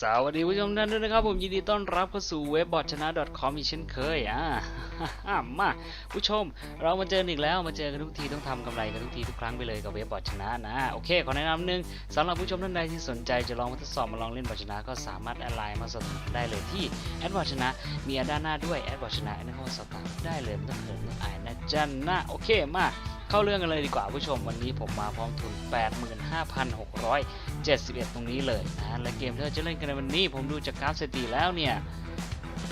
สวัสดีผู้ชมท่านด้วยนะครับผมยินดีต้อนรับเข้าสู่เว็บบอทชนะ .com อีกเช่นเคยอ่ามาผู้ชมเรามาเจอกันอีกแล้วมาเจอกันทุกทีต้องทำกำไรกันทุกทีทุกครั้งไปเลยกับเว็บบอทชนะนะโอเคขอแนะนำหนึ่งสำหรับผู้ชมท่านใดที่สนใจจะลองมาทดสอบมาลองเล่นบอทชนะ ก็สามารถแอดไลน์มาสอบถามได้เลยที่แอดบอทชนะมีอดด้านหน้าด้วยแอดบอทชนะนั่นก็มาสอบถามได้เลยไม่ต้องเขินไม่ต้องอายนะจ๊ะนะโอเคมา เข้าเรื่องกันเลยดีกว่าผู้ชมวันนี้ผมมาพร้อมทุน 85,671 ตรงนี้เลยนะและเกมที่เราจะเล่นกันในวันนี้ ผมดูจากกราฟสถิติแล้วเนี่ย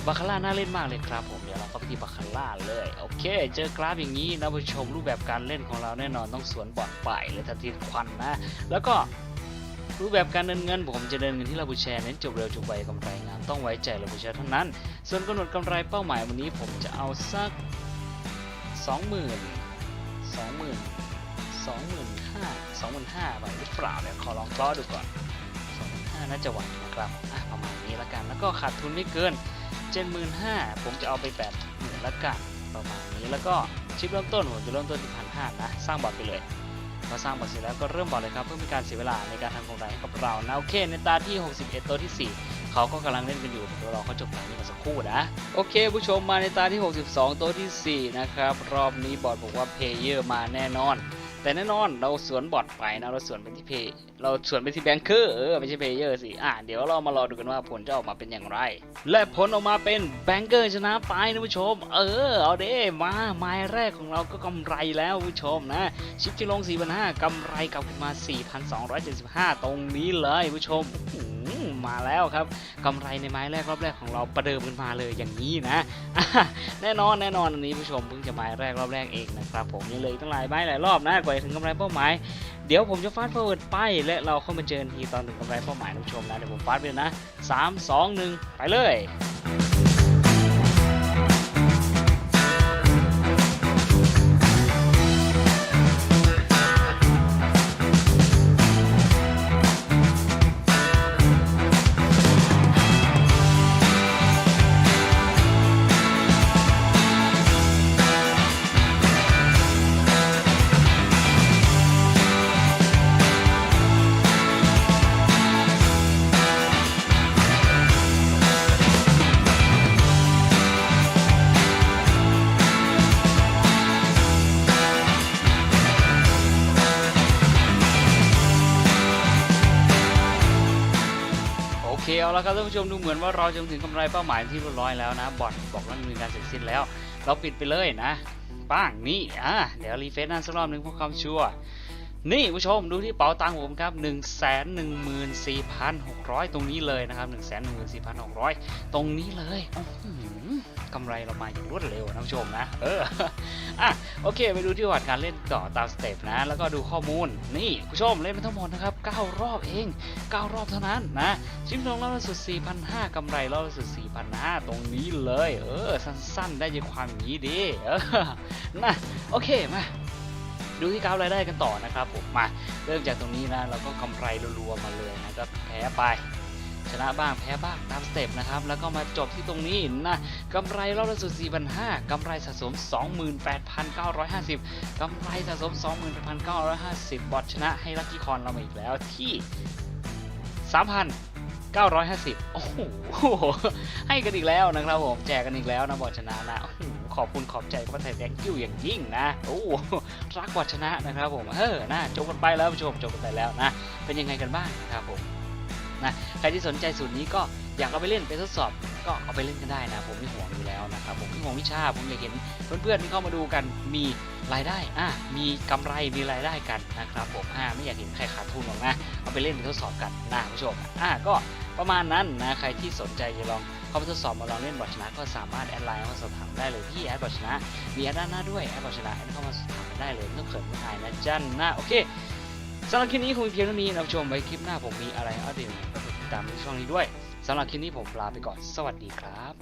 บาคาร่าน่าเล่นมากเลยครับผมเดี๋ยวเราเข้าไปที่บาคาร่าเลยโอเค เจอกราฟอย่างนี้นะผู้ชมรูปแบบการเล่นของเราแน่นอนต้องสวนบอดไปเลยทันทีควันนะ แล้วก็รูปแบบการเดินเงินผมจะเดินเงินที่เราบูแชร์เน้นจบเร็วจบไวกำไรงามต้องไว้ใจเราบูแชร์เท่านั้น ส่วนกำหนดกำไรเป้าหมายวันนี้ผมจะเอาสัก 20,000 20,000สองหมื่นห้าสองหมื่นห้าบาทหรือเปล่าเนี่ยขอลองเคาะดูก่อนสองหมื่นห้าน่าจะไหวนะครับอะประมาณนี้ละกัน แล้วก็ขาดทุนไม่เกินเจ็ดหมื่นห้าผมจะเอาไปแปดหมื่นละกันประมาณนี้แล้วก็ชิปเริ่มต้นผมจะเริ่มต้นที่พันห้านะสร้างบอร์ดไปเลยพอสร้างบอร์ดเสร็จแล้วก็เริ่มบอร์ดเลยครับเพื่อเป็นการเสียเวลาในการทำกำไรให้กับเรานะโอเคในตาที่ 61 ตัวที่ 4 เขาก็กำลังเล่นกันอยู่เดี๋ยวรอเขาจบกานี้มาสักครู่นะ โอเค ผู้ชมมาในตาที่ 62 ตัวทีสี่ 4 นะครับ รอบนี้บอร์ดบอกว่าเพลเยอร์มาแน่นอน แต่แน่นอนเราสวนบอทไปนะเราสวนไปที่เพย์เราสวนไปที่แบงเกอร์เออไม่ใช่เพเยอร์สิอะเดี๋ยวเรามารอดูกันว่าผลจะออกมาเป็นอย่างไร และผลออกมาเป็นแบงเกอร์ชนะไปนะผู้ชม เออเอาเด้มาไม้แรกของเราก็กำไรแล้วผู้ชมนะชิปจิลง 4,500กำไรกลับขึ้นมา 4,275 ตรงนี้เลยผู้ชมมาแล้วครับกำไรในไม้แรกรอบแรกของเราประเดิมกันมาเลยอย่างนี้นะแน่นอนแน่นอนอันนี้ผู้ชมเพิ่งจะไม้แรกรอบแรกเองนะครับผมยังเลยตั้งหลายไม้หลายรอบนะกว่าถึงกำไรเป้าหมาย เดี๋ยวผมจะฟาด forward ไป และเราเข้ามาเจอกันทีตอนถึงกำไรเป้าหมายนักชมนะเดี๋ยวผมฟาดไปนะ 3 2 1 ไปเลย เอาละครับท่านผู้ชมดูเหมือนว่าเราจะถึงกำไรเป้าหมายที่เรียบร้อยแล้วนะ บอทบอกว่ามีการเสร็จสิ้นแล้ว เราปิดไปเลยนะป้างนี่อะเดี๋ยวรีเฟซนั่นสักรอบหนึ่งเพื่อความชัวร์ นี่ผู้ชมดูที่เป๋าตังค์ผมครับ 1 1 4 6 0 0 ตรงนี้เลยนะครับ 1 1 4 6 0 0 ตรงนี้เลยอื้อหือกำไรเรามาอย่างรวดเร็วนะผู้ชมนะ เอออะโอเค ไปดูที่วัดการเล่นต่อตามสเต็ปนะ แล้วก็ดูข้อมูล นี่ผู้ชมเล่นไปทั้งหมดนะครับ 9 รอบเอง 9 รอบเท่านั้นนะ ชิมทองรอบละสุด 4,500กำไรรอบละสุด 4,500 ตรงนี้เลย เออ สั้นๆ ได้ใจความอย่างนี้ดีเออนะโอเคมา ดูที่กราฟรายได้กันต่อนะครับผมมาเริ่มจากตรงนี้นะแล้วก็กำไรรัวๆมาเลยนะก็แพ้ไปชนะบ้างแพ้บ้างตามสเต็ปนะครับ แล้วก็มาจบที่ตรงนี้นะกำไรรอบละสุด4,500กำไรสะสม 28,950กำไรสะสม 28,950 บอทชนะให้ลัคกี้คอนเรามาอีกแล้วที่ 3,950 โอ้โห ให้กันอีกแล้วนะครับผม แจกกันอีกแล้วนะบอทชนะนะโอ้โห ขอบคุณขอบใจพระไทยแตงกิ้วอย่างยิ่งนะโอ้รักบอทชนะนะครับผมเออนะจบกันไปแล้วผู้ชมจบกันไปแล้วนะ เป็นยังไงกันบ้างนะครับผมนะใครที่สนใจสูตรนี้ก็อยากเอาไปเล่นไปทดสอบก็เอาไปเล่นกันได้นะผมไม่ห่วงอยู่แล้วนะครับผมไม่ห่วงวิชาผมอยากเห็นเพื่อนๆที่เข้ามาดูกันมีรายได้อะมีกำไรมีรายได้กันนะครับผมอ่าไม่อยากเห็นใครขาดทุนหรอกนะเอาไปเล่นไปทดสอบกันนะผู้ชมอะก็ ประมาณนั้นนะใครที่สนใจจะลองเข้าไปทดสอบมาลองเล่นบอชนะ ก็สามารถแอดไลน์มาสอบถามได้เลยที่แอดบอชนะมีแอดด้านหน้าด้วยแอดบอชนะแอดเข้ามาสอบถามได้เลยไม่ต้องเขินไม่อายนะจันนะโอเคสำหรับคลิปนี้คงมีเพียงเท่านี้นะชมไว้คลิปหน้าผมมีอะไรอัปเดตก็ติดตามในช่องนี้ด้วยสำหรับคลิปนี้ผมลาไปก่อนสวัสดีครับ